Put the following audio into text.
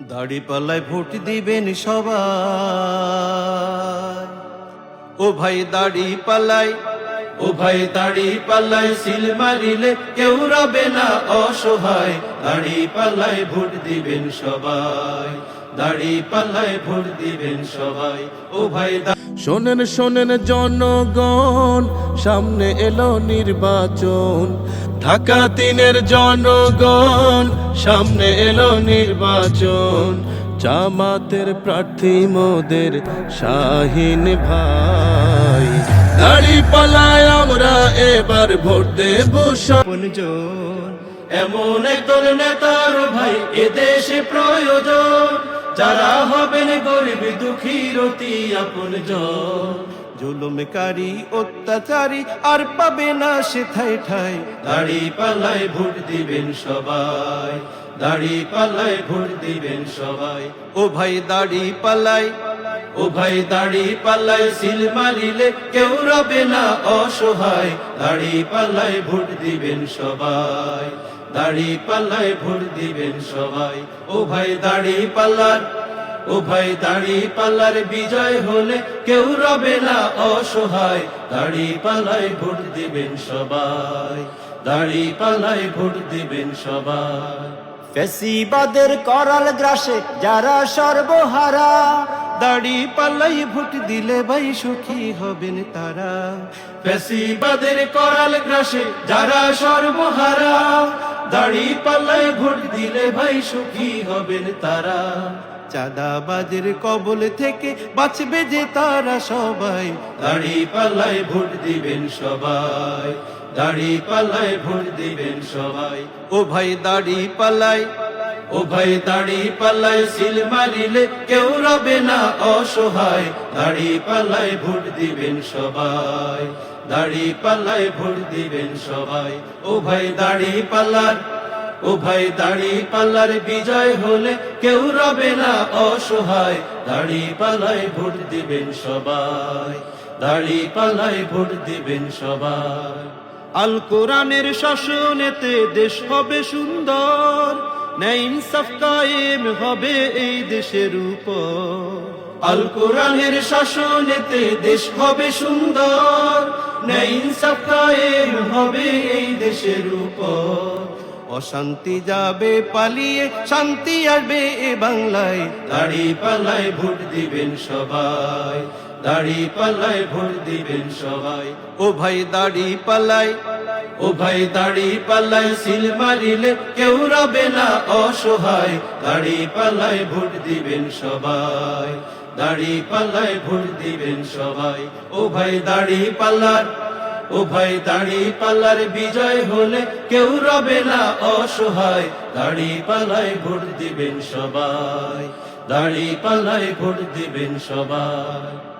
দাড়ি পাল্লায় ভোট দিবেন সবাই। ও ভাই দাড়ি পাল্লাই ও ভাই দাড়ি পাল্লাই সিল মারিলে কেউ রবে না অসহায়। দাড়ি পাল্লায় ভোট দিবেন সবাই। দাড়ি পাল্লায় ভোট দিবেন সবাই। ও ভাই শোনেন শোনেন জনগণ সামনে এলো নির্বাচন। ঢাকা তিনের জনগণ সামনে এলো নির্বাচন। জামাতের প্রার্থী মোদের শাহিন ভাই। দাড়ি পালায় আমরা এবার ভোট দেব এমন একদল নেতার ভাই এদেশে প্রয়োজন। যারা হবেন গরিব দুঃখীর অতি আপনজন জুলুমকারী অত্যাচারী আর পাবে না সে ঠাই ঠাই। দাড়ি পাল্লায় ভোট দিবেন সবাই। দাড়ি পাল্লায় ভোট দিবেন সবাই। ও ভাই দাড়ি পাল্লাই ভাই দাড়ি পাল্লায় সিল মারিলে কেউ রবে না অসহায়। দাড়ি পাল্লায় ভোট দিবেন সবাই। দাড়ি পাল্লায় ভোট দিবেন সবাই। উভয় দাড়ি পাল্লার, উভয় দাড়ি পাল্লার বিজয় হলে কেউ রবে না অসহায়। দাড়ি পাল্লায় ভোট দিবেন সবাই। দাড়ি পাল্লায় ভোট দিবেন সবাই। ফেসিবাদের করাল গ্রাসে যারা সর্বহারা দাড়ি পাল্লাই ভোট দিলে ভাই সুখী হবেন তারা। বেশি ফেসিবাদের করাল গ্রাসে যারা সর্বহারা, দাড়ি পাল্লাই ভোট দিলে ভাই সুখী হবেন তারা। চাঁদাবাজের কবল থেকে বাঁচবে যে তারা সবাই, দাড়ি পাল্লাই ভোট দিবেন সবাই, দাড়ি পাল্লাই ভোট দিবেন সবাই। ও ভাই, দাড়ি পাল্লাই ভাই দাড়ি পাল্লায় সিল মারিলে কেউ রবে না অসহায়। দাড়ি পাল্লায় ভোট দিবেন সবাই, দাড়ি পাল্লায় ভোট দিবেন সবাই। ভাই দাড়ি পাল্লার ও ভাই দাড়ি পাল্লার বিজয় হলে কেউ রবে না অসহায়। দাড়ি পাল্লায় ভোট দিবেন সবাই, দাড়ি পাল্লায় ভোট দিবেন সবাই। আল কোরআনের শাসনেতে দেশ হবে সুন্দর ন্যায় ইনসাফ কায়েম হবে এই দেশের উপর। আল কোরআনের শাসনেতে দেশ হবে সুন্দর। ন্যায় ইনসাফ কায়েম হবে এই দেশের উপর। অশান্তি যাবে, পালিয়ে শান্তি আসবে এ বাংলায়। দাড়ি পাল্লায় ভোট দিবেন সবাই। দাড়ি পাল্লায় ভোট দিবেন সবাই। ও ভাই, দাড়ি পাল্লায় ভাই দাড়ি পাল্লায় সিল মারিলে কেউ রবে না অসহায়। দাড়ি পাল্লায় ভোট দিবেন সবাই, দাড়ি পাল্লায় ভোট দিবেন সবাই। ভাই দাড়ি পাল্লার ও ভাই দাড়ি পাল্লার বিজয় হলে কেউ রবে না অসহায়। দাড়ি পাল্লায় ভোট দিবেন সবাই, দাড়ি পাল্লায় ভোট দিবেন সবাই।